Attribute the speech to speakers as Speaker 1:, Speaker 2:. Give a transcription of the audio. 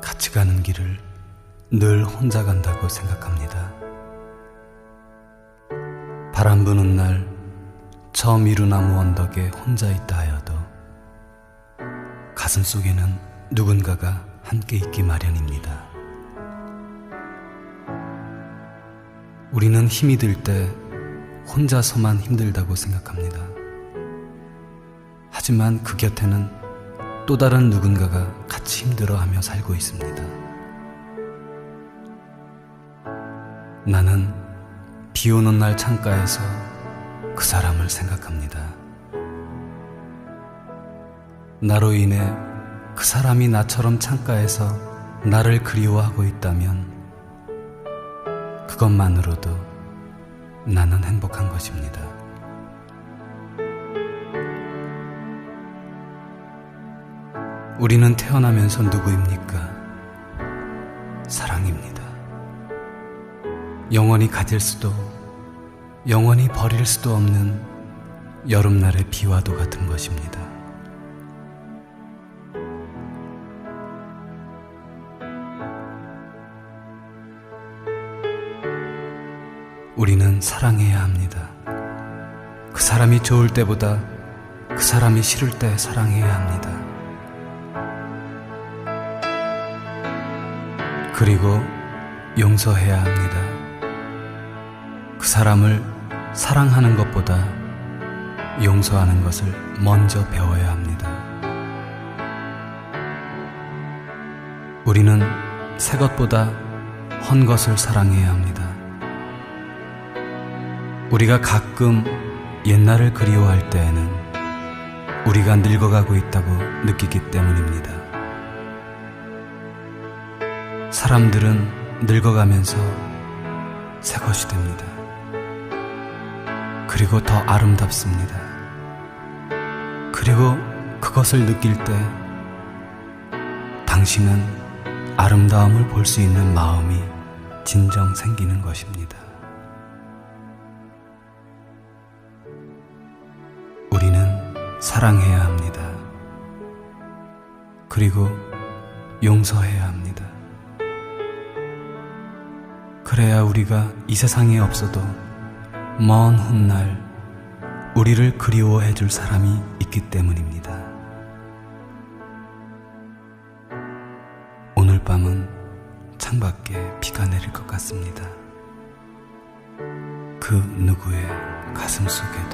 Speaker 1: 같이 가는 길을 늘 혼자 간다고 생각합니다. 바람 부는 날 저 미루나무 언덕에 혼자 있다 하여도 가슴 속에는 누군가가 함께 있기 마련입니다. 우리는 힘이 들 때 혼자서만 힘들다고 생각합니다. 하지만 그 곁에는 또 다른 누군가가 같이 힘들어하며 살고 있습니다. 나는 비 오는 날 창가에서 그 사람을 생각합니다. 나로 인해 그 사람이 나처럼 창가에서 나를 그리워하고 있다면 그것만으로도 나는 행복한 것입니다. 우리는 태어나면서 누구입니까? 사랑입니다. 영원히 가질 수도, 영원히 버릴 수도 없는 여름날의 비와도 같은 것입니다. 우리는 사랑해야 합니다. 그 사람이 좋을 때보다 그 사람이 싫을 때 사랑해야 합니다. 그리고 용서해야 합니다. 그 사람을 사랑하는 것보다 용서하는 것을 먼저 배워야 합니다. 우리는 새 것보다 헌 것을 사랑해야 합니다. 우리가 가끔 옛날을 그리워할 때에는 우리가 늙어가고 있다고 느끼기 때문입니다. 사람들은 늙어가면서 새 것이 됩니다. 그리고 더 아름답습니다. 그리고 그것을 느낄 때 당신은 아름다움을 볼 수 있는 마음이 진정 생기는 것입니다. 우리는 사랑해야 합니다. 그리고 용서해야 합니다. 그래야 우리가 이 세상에 없어도 먼 훗날 우리를 그리워해 줄 사람이 있기 때문입니다. 오늘 밤은 창밖에 비가 내릴 것 같습니다. 그 누구의 가슴 속에도